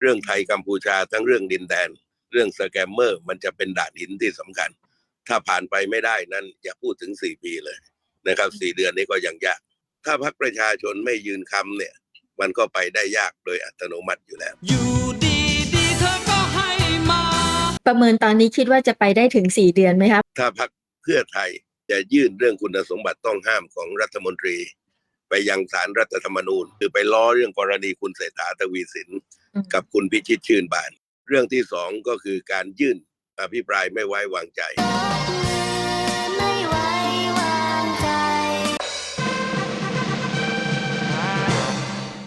เรื่องไทยกัมพูชาทั้งเรื่องดินแดน เรื่องสแกมเมอร์มันจะเป็นด่านหินที่สำคัญ ถ้าผ่านไปไม่ได้นั้นอย่าพูดถึงสี่ปีเลยนะครับสี่เดือนนี้ก็ยังยาก ถ้าพรรคประชาชนไม่ยืนคำเนี่ย มันก็ไปได้ยากโดยอัตโนมัติอยู่แล้วอยู่ดีดีๆเธอก็ให้มาประเมินตอนนี้คิดว่าจะไปได้ถึงสี่เดือนไหมครับ ถ้าพรรคเพื่อไทยจะยื่นเรื่องคุณสมบัติต้องห้ามของรัฐมนตรี ไปยังศาลรัฐธรรมนูญ คือไปล้อเรื่องกรณีคุณเศรษฐาทวีสินอืมกับคุณพิชิตชื่นบาน เรื่องที่สองก็คือการยื่นอภิปรายไม่ไว้วางใจไม่ไว้วางใจ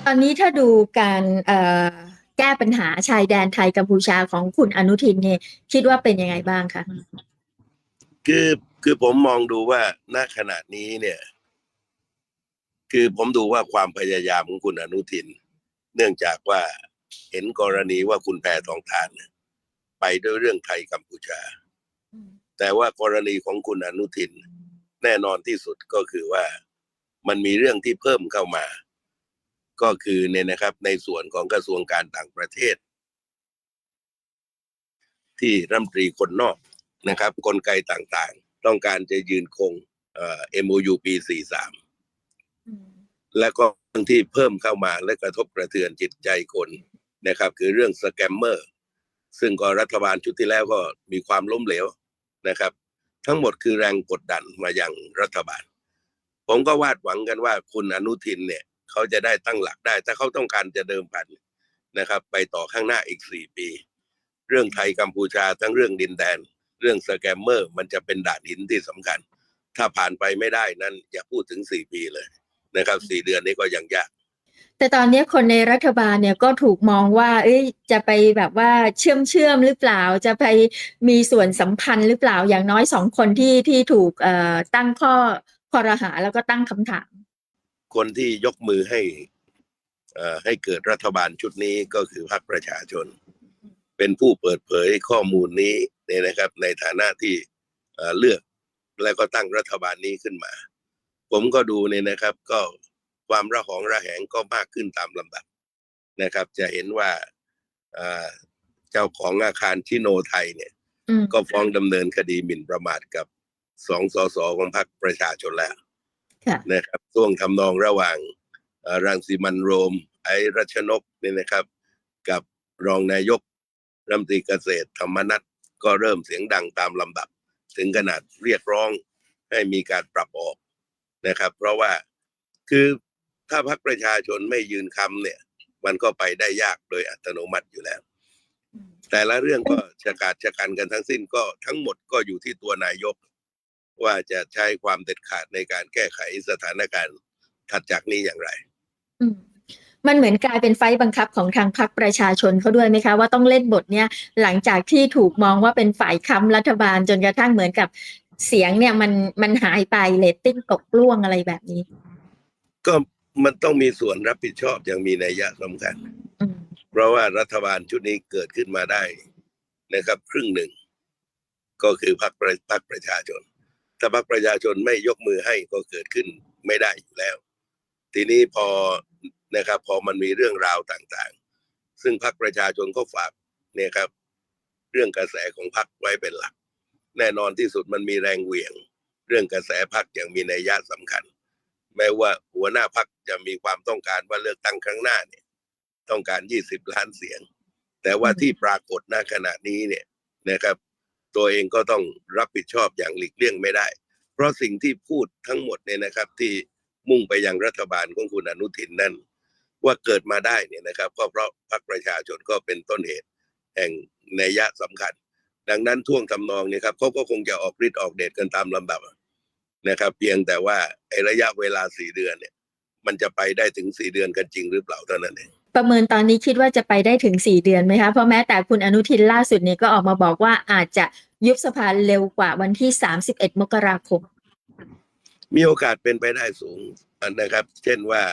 ตอนนี้ถ้าดูการเอ่อแก้ปัญหาชายแดนไทยกัมพูชาของคุณอนุทินเนี่ยคิดว่าเป็นยังไงบ้างคะคือคือผมมองดูว่าณขณะนี้เนี่ย คือผมดูว่าความพยายามของคุณอนุทิน เนื่องจากว่าเห็นกรณีว่าคุณแพทองทาน ไปด้วยเรื่องไทยกัมพูชา แต่ว่ากรณีของคุณอนุทิน แน่นอนที่สุดก็คือว่ามันมีเรื่องที่เพิ่มเข้ามา ก็คือเนี่ยนะครับในส่วนของกระทรวงการต่างประเทศ ที่รัฐมนตรีคนนอกนะครับ กลไกต่างๆ ต้องการจะยืนคงเอ่อ MOU ปี 43 และก็เรื่องที่เพิ่มเข้ามาและกระทบกระเทือนจิตใจคนนะครับ คือเรื่องสแกมเมอร์ซึ่งก็รัฐบาลชุดที่แล้วก็มีความล้มเหลวนะครับ ทั้งหมดคือแรงกดดันมาอยังรัฐบาล ผมก็วาดหวังกันว่าคุณอนุทินเนี่ยเขาจะได้ตั้งหลักได้ ถ้าเขาต้องการจะเดิมพันนะครับ ไปต่อข้างหน้าอีกสี่ปี เรื่องไทยกัมพูชาทั้งเรื่องดินแดน เรื่องสแกมเมอร์ มันจะเป็นด่านหินที่สำคัญ ถ้าผ่านไปไม่ได้นั้นอย่าพูดถึงสี่ปีเลย นะครับสี่เดือนนี้ก็ยังยาก แต่ตอนนี้คนในรัฐบาลเนี่ยก็ถูกมองว่า เอ้ยจะไปแบบว่าเชื่อมเชื่อมหรือเปล่า จะไปมีส่วนสัมพันธ์หรือเปล่าอย่างน้อยสองคนที่ที่ถูกเอ่อตั้งข้อคอรหาแล้วก็ตั้งคำถาม คนที่ยกมือให้เอ่อให้เกิดรัฐบาลชุดนี้ก็คือพรรคประชาชน เป็นผู้เปิดเผยข้อมูลนี้เนี่ยนะครับ ในฐานะที่เอ่อเลือกและก็ตั้งรัฐบาลนี้ขึ้นมา ผมก็ดูเนี่ยนะครับ ก็ความระหองระแหงก็มากขึ้นตามลำดับนะครับ จะเห็นว่าเอ่อเจ้าของอาคารชิโนไทยเนี่ยอืมก็ฟ้องดำเนินคดีหมิ่นประมาทกับสองสสของพรรคประชาชนแล้วค่ะนะครับช่วงทำนองระหว่างเอ่อรังสีมันต์โรม ไอรัชนกเนี่ยนะครับ กับรองนายกรัฐมนตรีเกษตรธรรมนัฐก็เริ่มเสียงดังตามลำดับ ถึงขนาดเรียกร้องให้มีการปรับออก นะครับ เพราะว่าคือถ้าพรรคประชาชนไม่ยืนคำเนี่ย มันก็ไปได้ยากโดยอัตโนมัติอยู่แล้ว แต่ละเรื่องก็ชะกาดชะกันกันทั้งสิ้นก็ทั้งหมดก็อยู่ที่ตัวนายก ว่าจะใช้ความเด็ดขาดในการแก้ไขสถานการณ์ถัดจากนี้อย่างไรมันเหมือนกลายเป็นไฟบังคับของทางพรรคประชาชนเขาด้วยไหมคะว่าต้องเล่นบทเนี้ยหลังจากที่ถูกมองว่าเป็นฝ่ายค้ำรัฐบาลจนกระทั่งเหมือนกับ เสียงเนี่ยมันมันหายไปเลตติ้งตกล่วงอะไรแบบนี้ ก็มันต้องมีส่วนรับผิดชอบอย่างมีนัยยะสำคัญอืมเพราะว่ารัฐบาลชุดนี้เกิดขึ้นมาได้นะครับ ครึ่งหนึ่ง ก็คือพรรคประพรรคประชาชน ถ้าพรรคประชาชนไม่ยกมือให้ก็เกิดขึ้นไม่ได้อยู่แล้ว ทีนี้พอนะครับ พอมันมีเรื่องราวต่างๆ ซึ่งพรรคประชาชนก็ฝากเนี่ยครับ เรื่องกระแสของพรรคไว้เป็นหลัก แน่นอนที่สุดมันมีแรงเหวี่ยง เรื่องกระแสพรรคอย่างมีนัยยะสำคัญ แม้ว่าหัวหน้าพรรคจะมีความต้องการว่าเลือกตั้งครั้งหน้าเนี่ย ต้องการ 20 ล้านเสียง แต่ว่าที่ปรากฏณขณะนี้เนี่ยนะครับ ตัวเองก็ต้องรับผิดชอบอย่างหลีกเลี่ยงไม่ได้ เพราะสิ่งที่พูดทั้งหมดเนี่ยนะครับ ที่มุ่งไปยังรัฐบาลของคุณอนุทินนั่นว่าเกิดมาได้เนี่ยนะครับ ก็เพราะพรรคประชาชนก็เป็นต้นเหตุ แห่งนัยยะสำคัญ ดังนั้นท่วงทำนองเนี่ยครับเขาก็คงจะออกฤทธิ์ออกเดชกันตามลำดับนะครับ เพียงแต่ว่าไอ้ระยะเวลาสี่เดือนเนี่ย มันจะไปได้ถึงสี่เดือนกันจริงหรือเปล่าเท่านั้นเองประเมินตอนนี้คิดว่าจะไปได้ถึงสี่เดือนไหมคะเพราะแม้แต่คุณอนุทินล่าสุดเนี่ยก็ออกมาบอกว่าอาจจะยุบสภาเร็วกว่าวันที่31มกราคม มีโอกาสเป็นไปได้สูงนะครับ เช่นว่า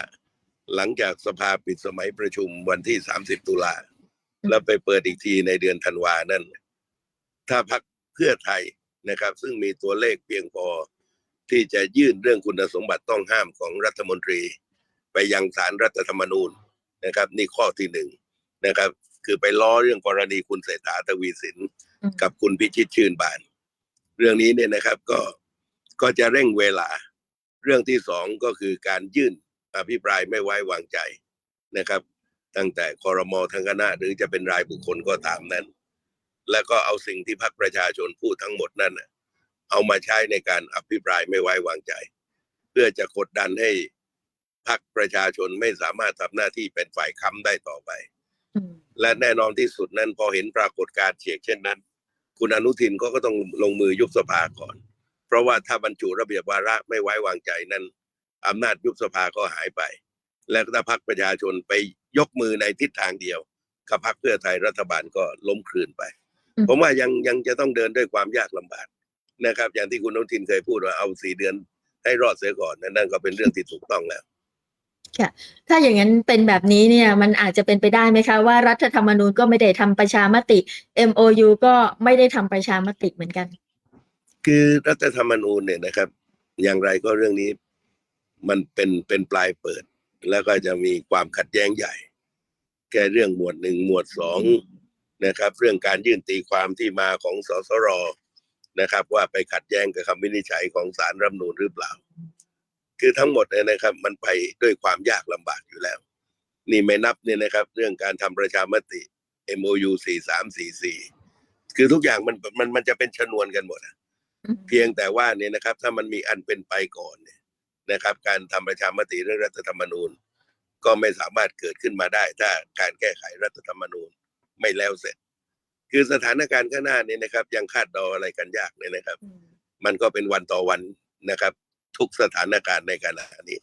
หลังจากสภาปิดสมัยประชุมวันที่30ตุลาอืมแล้วไปเปิดอีกทีในเดือนธันวานั่น ถ้าพักเพื่อไทยนะครับ ซึ่งมีตัวเลขเพียงพอที่จะยื่นเรื่องคุณสมบัติต้องห้ามของรัฐมนตรี ไปยังศาลรัฐธรรมนูญนะครับ นี่ข้อที่หนึ่งนะครับ คือไปล้อเรื่องกรณีคุณเศรษฐาทวีสินกับคุณพิชิตชื่นบาน เรื่องนี้เนี่ยนะครับก็ก็จะเร่งเวลา เรื่องที่สองก็คือการยื่นอภิปรายไม่ไว้วางใจนะครับ ตั้งแต่คอรมอทั้งคณะหรือจะเป็นรายบุคคลก็ตามนั้น แล้วก็เอาสิ่งที่พรรคประชาชนพูดทั้งหมดนั่นน่ะเอามาใช้ในการอภิปรายไม่ไว้วางใจ เพื่อจะกดดันให้พรรคประชาชนไม่สามารถทำหน้าที่เป็นฝ่ายค้ำได้ต่อไปอืมและแน่นอนที่สุดนั้นพอเห็นปรากฏการณ์เฉียกเช่นนั้น คุณอนุทินก็ก็ต้องลงมือยุบสภาก่อน เพราะว่าถ้าบรรจุระเบียบวาระไม่ไว้วางใจนั้นอำนาจยุบสภาก็หายไป และถ้าพรรคประชาชนไปยกมือในทิศทางเดียวกับพรรคเพื่อไทยรัฐบาลก็ล้มคลืนไปอืม ผมว่ายังยังจะต้องเดินด้วยความยากลำบากนะครับ อย่างที่คุณอนุทินเคยพูดว่าเอาสี่เดือนให้รอดเสียก่อนนั่นนั่นก็เป็นเรื่องที่ถูกต้องแล้วถ้าอย่างนั้นเป็นแบบนี้เนี่ยมันอาจจะเป็นไปได้ไหมคะว่ารัฐธรรมนูญก็ไม่ได้ทำประชามติ MOU ก็ไม่ได้ทำประชามติเหมือนกัน คือรัฐธรรมนูญเนี่ยนะครับ อย่างไรก็เรื่องนี้มันเป็นเป็นปลายเปิด แล้วก็จะมีความขัดแย้งใหญ่แค่เรื่องหมวดหนึ่งหมวดสอง นะครับ เรื่องการยื่นตีความที่มาของสสรนะครับ ว่าไปขัดแย้งกับคำวินิจฉัยของศาลรัฐมนูญหรือเปล่า คือทั้งหมดเนี่ยนะครับ มันไปด้วยความยากลำบากอยู่แล้ว นี่ไม่นับเนี่ยนะครับ เรื่องการทำประชามติ MOU 4344 คือทุกอย่างมันมันมันจะเป็นชนวนกันหมดเพียงแต่ว่าเนี่ยนะครับ ถ้ามันมีอันเป็นไปก่อนเนี่ยนะครับ การทำประชามติเรื่องรัฐธรรมนูญ ก็ไม่สามารถเกิดขึ้นมาได้ ถ้าการแก้ไขรัฐธรรมนูญ ไม่แล้วเสร็จ คือสถานการณ์ข้างหน้าเนี่ยนะครับ ยังคาดเดาอะไรกันยากเนี่ยนะครับ มันก็เป็นวันต่อวันนะครับ ทุกสถานการณ์ในขณะนี้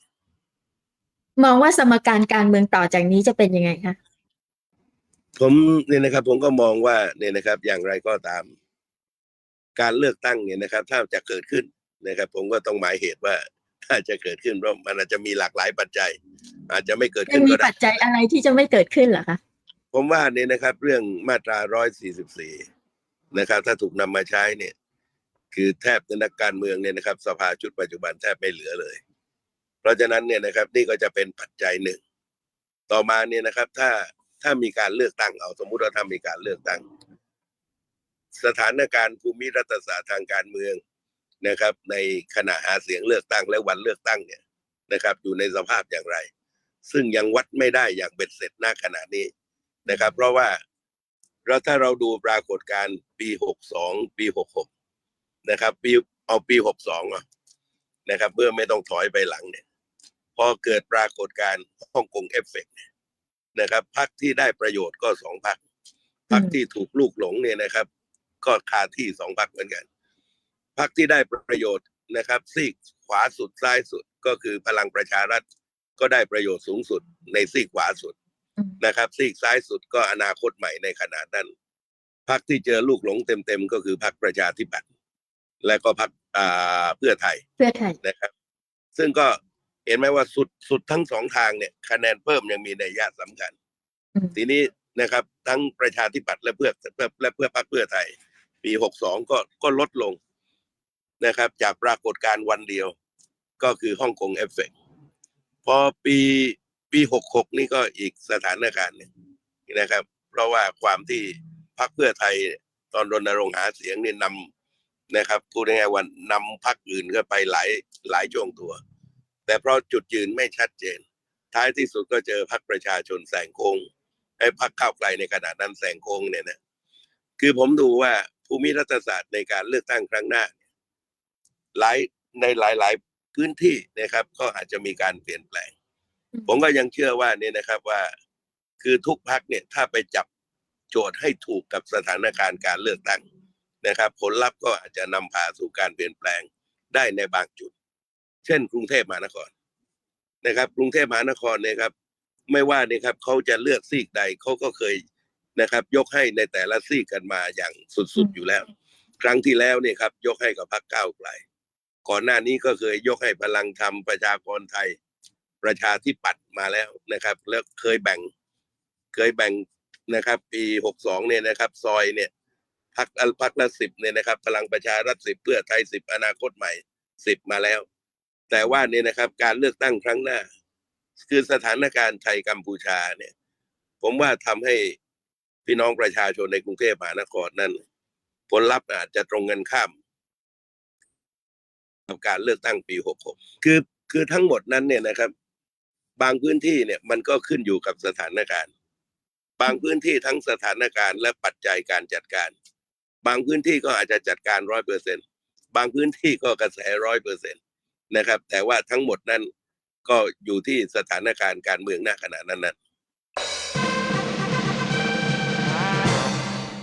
มองว่าสมการการเมืองต่อจากนี้จะเป็นยังไงคะผมเนี่ยนะครับ ผมก็มองว่าเนี่ยนะครับ อย่างไรก็ตาม การเลือกตั้งเนี่ยนะครับ ถ้าจะเกิดขึ้นนะครับ ผมก็ต้องหมายเหตุว่าถ้าจะเกิดขึ้นเพราะมันอาจจะมีหลากหลายปัจจัย อาจจะไม่เกิดยัขึ้งนมีก็ได้ปัจจัยอะไรที่จะไม่เกิดขึ้นเหรอคะ ผมว่าเนี่ยนะครับ เรื่องมาตรา 144 นะครับ ถ้าถูกนำมาใช้เนี่ย คือแทบนักการเมืองเนี่ยนะครับ สภาชุดปัจจุบันแทบไม่เหลือเลย เพราะฉะนั้นเนี่ยนะครับ นี่ก็จะเป็นปัจจัยหนึ่ง ต่อมาเนี่ยนะครับ ถ้าถ้ามีการเลือกตั้งเอาสมมุติว่าถ้ามีการเลือกตั้ง สถานการณ์ภูมิรัฐศาสตร์ทางการเมืองนะครับ ในขณะหาเสียงเลือกตั้งและวันเลือกตั้งเนี่ยนะครับ อยู่ในสภาพอย่างไร ซึ่งยังวัดไม่ได้อย่างเบ็ดเสร็จณขณะนี้ นะครับ เพราะว่าเราถ้าเราดูปรากฏการณ์ปี62ปี66นะครับ ปีเอาปี62อะนะครับ เพื่อไม่ต้องถอยไปหลังเนี่ย พอเกิดปรากฏการณ์ฮ่องกงเอฟเฟกต์เนี่ยนะครับพรรคที่ได้ประโยชน์ก็สองพรรคพรรคที่ถูกลูกหลงเนี่ยนะครับ ก็คาที่สองพรรคเหมือนกันพรรคที่ได้ประโยชน์นะครับ ซีกขวาสุดซ้ายสุดก็คือพลังประชารัฐก็ได้ประโยชน์สูงสุดในซีกขวาสุดอืม นะครับซีกซ้ายสุดก็อนาคตใหม่ในขณะนั้นพรรคที่เจอลูกหลงเต็มๆก็คือพรรคประชาธิปัตย์และก็พรรคอ่าเพื่อไทยเพื่อไทยนะครับ ซึ่งก็เห็นไหมว่าสุดสุดทั้งสองทางเนี่ยคะแนนเพิ่มยังมีในยยะสำคัญอืมทีนี้นะครับ ทั้งประชาธิปัตย์และเพื่อเพื่อและเพื่อพรรคเพื่อไทย ปีหกสองก็ก็ลดลงนะครับ จากปรากฏการณ์วันเดียว ก็คือฮ่องกงเอฟเฟกต์พอปี ปีหกหกนี่ก็อีกสถานการณ์หนึ่งนะครับ เพราะว่าความที่พรรคเพื่อไทยตอนรณรงค์หาเสียงนี่นำนะครับพูดง่ายๆว่านำพรรคอื่นก็ไปหลายหลายช่วงตัว แต่เพราะจุดยืนไม่ชัดเจน ท้ายที่สุดก็เจอพรรคประชาชนแสงโค้งไอ้พรรคก้าวไกลในขณะนั้นแสงโค้งเนี่ยนะคือผมดูว่าภูมิรัฐศาสตร์ในการเลือกตั้งครั้งหน้า หลายในหลาย ๆ พื้นที่นะครับ ก็อาจจะมีการเปลี่ยนแปลง ผมก็ยังเชื่อว่าเนี่ยนะครับว่า คือทุกพักเนี่ยถ้าไปจับโจทย์ให้ถูกกับสถานการณ์การเลือกตั้งนะครับ ผลลัพธ์ก็อาจจะนำพาสู่การเปลี่ยนแปลงได้ในบางจุด เช่น กรุงเทพมหานครนะครับ กรุงเทพมหานครเนี่ยครับ ไม่ว่าเนี่ยครับเขาจะเลือกซีกใดเขาก็เคยนะครับ ยกให้ในแต่ละซีกกันมาอย่างสุดๆอยู่แล้ว ครั้งที่แล้วเนี่ยครับ ยกให้กับพรรคก้าวไกลก่อนหน้านี้ก็เคยยกให้พลังธรรมประชากรไทย ประชาธิปัตย์มาแล้วนะครับ แล้วเคยแบ่งเคยแบ่งนะครับ ปีหกสองเนี่ยนะครับ ซอยเนี่ยพักพักละสิบเนี่ยนะครับ พลังประชารัฐสิบเพื่อไทยสิบอนาคตใหม่สิบมาแล้ว แต่ว่าเนี่ยนะครับ การเลือกตั้งครั้งหน้า คือสถานการณ์ไทยกัมพูชาเนี่ย ผมว่าทำให้พี่น้องประชาชนในกรุงเทพมหานครนั้น ผลลัพธ์อาจจะตรงกันข้ามกับการเลือกตั้งปี 66 คือคือทั้งหมดนั้นเนี่ยนะครับ บางพื้นที่เนี่ยมันก็ขึ้นอยู่กับสถานการณ์ บางพื้นที่ทั้งสถานการณ์และปัจจัยการจัดการ บางพื้นที่ก็อาจจะจัดการร้อยเปอร์เซ็นบางพื้นที่ก็กระแสร้อยเปอร์เซ็นนะครับ แต่ว่าทั้งหมดนั้นก็อยู่ที่สถานการณ์การเมืองหน้าขณะนั้นนะ